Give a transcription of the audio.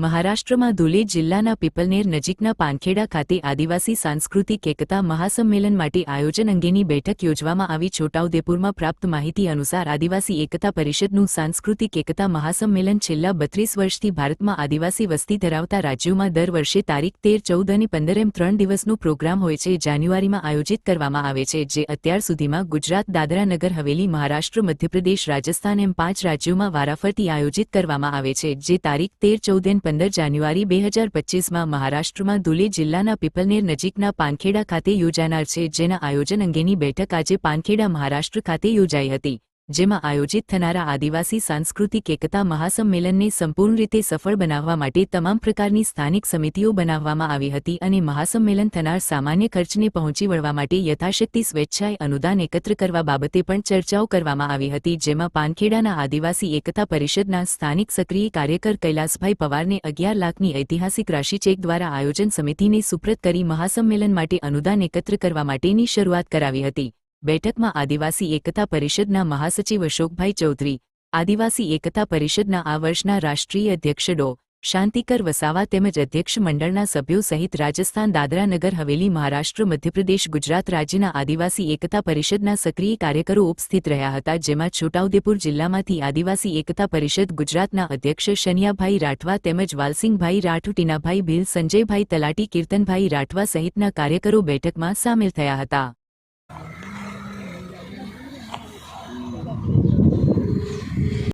મહારાષ્ટ્રમાં ધુલે જિલ્લાના પીપલનેર નજીકના પાનખેડા ખાતે આદિવાસી સાંસ્કૃતિક એકતા મહાસંમેલન માટે આયોજન અંગેની બેઠક યોજવામાં આવી. છોટાઉદેપુરમાં પ્રાપ્ત માહિતી અનુસાર આદિવાસી એકતા પરિષદનું સાંસ્કૃતિક એકતા મહાસંમેલન છેલ્લા બત્રીસ વર્ષથી ભારતમાં આદિવાસી વસ્તી ધરાવતા રાજ્યોમાં દર વર્ષે તારીખ તેર, ચૌદ અને પંદર એમ ત્રણ દિવસનો પ્રોગ્રામ હોય છે. જાન્યુઆરીમાં આયોજિત કરવામાં આવે છે, જે અત્યાર સુધીમાં ગુજરાત, દાદરા નગર, હવેલી, મહારાષ્ટ્ર, મધ્યપ્રદેશ, રાજસ્થાન એમ પાંચ રાજ્યોમાં વારાફરતી આયોજિત કરવામાં આવે છે, જે તારીખ તેર, ચૌદ એન પંદર જાન્યુઆરી બે હજાર પચીસમાં મહારાષ્ટ્રમાં ધુલે જિલ્લાના પીપલનેર નજીકના પાનખેડા ખાતે યોજાનાર છે, જેના આયોજન અંગેની બેઠક આજે પાનખેડા મહારાષ્ટ્ર ખાતે યોજાઈ હતી. જેમાં આયોજિત થનારા આદિવાસી સાંસ્કૃતિક એકતા મહાસંમેલનને સંપૂર્ણ રીતે સફળ બનાવવા માટે તમામ પ્રકારની સ્થાનિક સમિતિઓ બનાવવામાં આવી હતી અને મહાસંમેલન થનાર સામાન્ય ખર્ચને પહોંચી વળવા માટે યથાશક્તિ સ્વેચ્છાએ અનુદાન એકત્ર કરવા બાબતે પણ ચર્ચાઓ કરવામાં આવી હતી, જેમાં પાનખેડાના આદિવાસી એકતા પરિષદના સ્થાનિક સક્રિય કાર્યકર કૈલાસભાઈ પવારને અગિયાર લાખની ઐતિહાસિક રાશિ ચેક દ્વારા આયોજન સમિતિને સુપ્રત કરી મહાસંમેલન માટે અનુદાન એકત્ર કરવા માટેની શરૂઆત કરાવી હતી. બેઠકમાં આદિવાસી એકતા પરિષદના મહાસચિવ અશોકભાઈ ચૌધરી, આદિવાસી એકતા પરિષદના આ વર્ષના રાષ્ટ્રીય અધ્યક્ષ ડો. શાંતિકર વસાવા તેમજ અધ્યક્ષ મંડળના સભ્યો સહિત રાજસ્થાન દાદરા નગર હવેલી, મહારાષ્ટ્ર, મધ્યપ્રદેશ, ગુજરાત રાજ્યના આદિવાસી એકતા પરિષદના સક્રિય કાર્યકરો ઉપસ્થિત રહ્યા હતા, જેમાં છોટાઉદેપુર જિલ્લામાંથી આદિવાસી એકતા પરિષદ ગુજરાતના અધ્યક્ષ શનિયાભાઈ રાઠવા તેમજ વાલસિંહભાઈ રાઠુટીનાભાઈ, ભીલ સંજયભાઈ તલાટી, કીર્તનભાઈ રાઠવા સહિતના કાર્યકરો બેઠકમાં સામેલ થયા હતા.